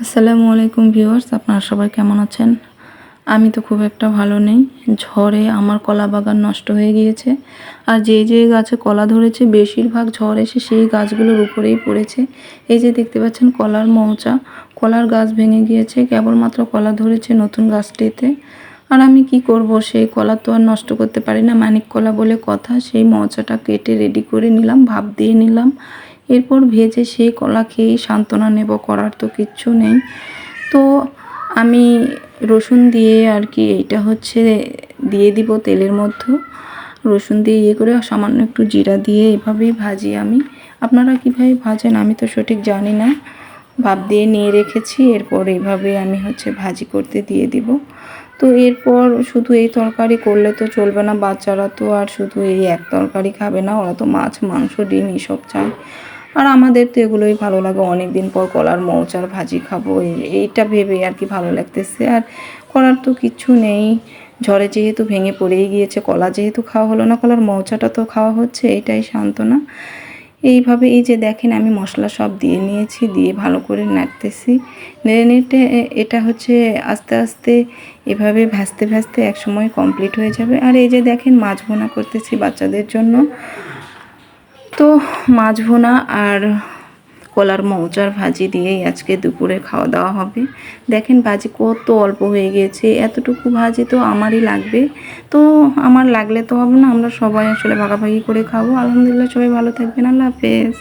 আসসালামু আলাইকুম ভিউয়ার্স, আপনারা সবাই কেমন আছেন? আমি তো খুব একটা ভালো নেই। ঝড়ে আমার কলা বাগান নষ্ট হয়ে গিয়েছে। আর যে যে গাছে কলা ধরেছে, বেশিরভাগ ঝড় এসে সেই গাছগুলোর উপরেই পড়েছে। এই যে দেখতে পাচ্ছেন কলার মৌচা। কলার গাছ ভেঙে গিয়েছে, কেবলমাত্র কলা ধরেছে নতুন গাছটিতে। আর আমি কি করব, সেই কলা তো আর নষ্ট করতে পারি না। মানিক কলা বলে কথা, সেই মৌচাটা কেটে রেডি করে নিলাম, ভাপ দিয়ে নিলাম। এরপর ভেজে সেই কলা খেয়েই সান্ত্বনা নেব, করার তো কিচ্ছু নেই। তো আমি রসুন দিয়ে আর কি এইটা হচ্ছে দিয়ে দিব তেলের মধ্যে। রসুন দিয়ে ইয়ে করে সামান্য একটু জিরা দিয়ে এভাবেই ভাজি আমি। আপনারা কীভাবে ভাজেন আমি তো সঠিক জানি না। ভাপ দিয়ে নিয়ে রেখেছি, এরপর এইভাবে আমি হচ্ছে ভাজি করতে দিয়ে দিব। তো এরপর শুধু এই তরকারি করলে তো চলবে না, বাচ্চারা তো আর শুধু এই এক তরকারি খাবে না, ওরা তো মাছ, মাংস, ডিম এসব চায়। আর আমাদের তো এগুলোই ভালো লাগে। অনেক দিন পর কলার মৌচার ভাজি খাব, এই- এইটা ভেবে আর কি ভালো লাগতেছে। আর করার তো কিচ্ছু নেই। ঝড়ে যেহেতু ভেঙে পড়েই গিয়েছে, কলা যেহেতু খাওয়া হলো না, কলার মৌচাটা তো খাওয়া হচ্ছে, এটাই সান্ত্বনা। এইভাবে এই যে দেখেন, আমি মশলা সব দিয়ে নিয়েছি, দিয়ে ভালো করে নাড়তেছি। নেড়ে নেড়ে এটা হচ্ছে আস্তে আস্তে এভাবে ভাজতে ভাজতে এক সময় কমপ্লিট হয়ে যাবে। আর এই যে দেখেন, মাছ ভোনা করতেছি বাচ্চাদের জন্য। তো মাছ ভোনা আর কলার মৌচার ভাজি দিয়েই আজকে দুপুরে খাওয়া দাওয়া হবে। দেখেন ভাজি কত অল্প হয়ে গেছে, এতটুকু ভাজি তো আমারই লাগবে। তো আমার লাগলে তো হবে না, আমরা সবাই আসলে ভাগাভাগি করে খাব। আলহামদুলিল্লাহ, সবাই ভালো থাকবেন, আল্লাহ হাফেজ।